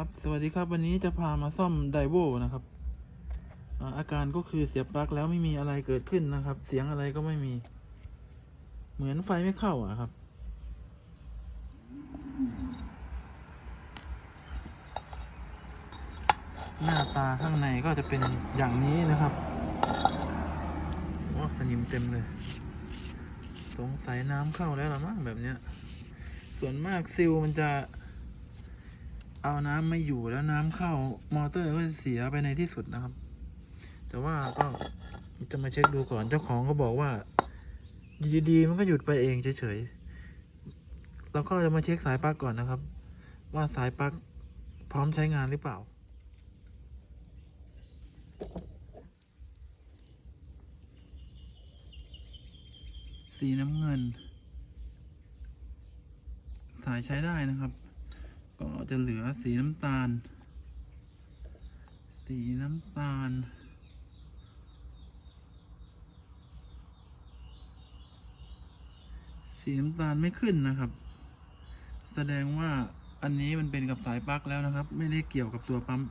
ครับ สวัสดีครับวันนี้จะพามาซ่อมไดโวนะครับอาการก็คือเสียบปลั๊กแล้วไม่มีอะไรเกิดขึ้นนะครับ เสียงอะไรก็ไม่มี เหมือนไฟไม่เข้าอะครับ หน้าตาข้างในก็จะเป็นอย่างนี้นะครับว่าสนิมเต็มเลย สงสัยน้ำเข้าแล้วละมั้งแบบเนี้ย ส่วนมากซิลมันจะ เอาน้ำไม่อยู่แล้วน้ำเข้ามอเตอร์ก็จะเสียไปในที่สุดนะครับ แต่ว่าก็จะมาเช็คดูก่อนเจ้าของก็บอกว่าดีๆมันก็หยุดไปเองเฉยๆเราก็จะมาเช็คสายปลั๊กก่อนนะครับ ว่าสายปลั๊กพร้อมใช้งานหรือเปล่าสีน้ำเงิน สายใช้ได้นะครับ จะเหลือสีน้ำตาล สีน้ำตาล สีน้ำตาลไม่ขึ้นนะครับ แสดงว่าอันนี้มันเป็นกับสายปลั๊กแล้วนะครับ ไม่ได้เกี่ยวกับตัวปั๊ม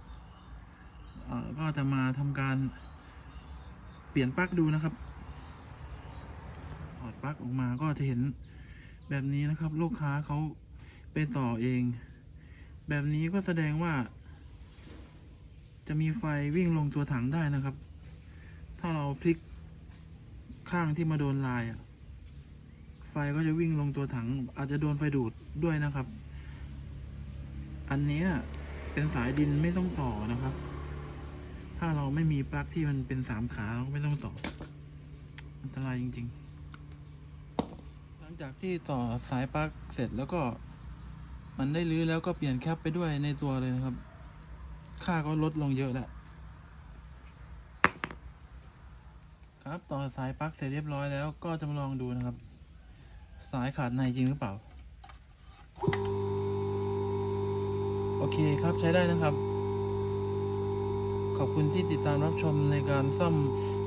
ก็จะมาทำการเปลี่ยนปลั๊กดูนะครับถอดปลั๊กออกมาก็จะเห็นแบบนี้นะครับ ลูกค้าเขาไปต่อเอง แบบนี้ก็แสดงว่า จะมีไฟวิ่งลงตัวถังได้นะครับ ถ้าเราพลิกข้างที่มาโดนลายไฟก็จะวิ่งลงตัวถัง อาจจะโดนไฟดูดด้วยนะครับ อันนี้เป็นสายดินไม่ต้องต่อนะครับ ถ้าเราไม่มีปลั๊กที่มันเป็นสามขาเราก็ไม่ต้องต่อ อันตรายจริง ๆ หลังจากที่ต่อสายปลั๊กเสร็จแล้วก็ มันได้รื้อแล้วก็เปลี่ยนแคปไปด้วยในตัวเลยนะครับ ค่าก็ลดลงเยอะแล้วครับต่อสายปลั๊กเสร็จเรียบร้อยแล้วก็จะมาลองดูนะครับ สายขาดในจริงหรือเปล่า โอเคครับใช้ได้นะครับ ขอบคุณที่ติดตามรับชมในการซ่อม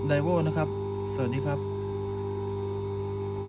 ไดโวนะครับ สวัสดีครับ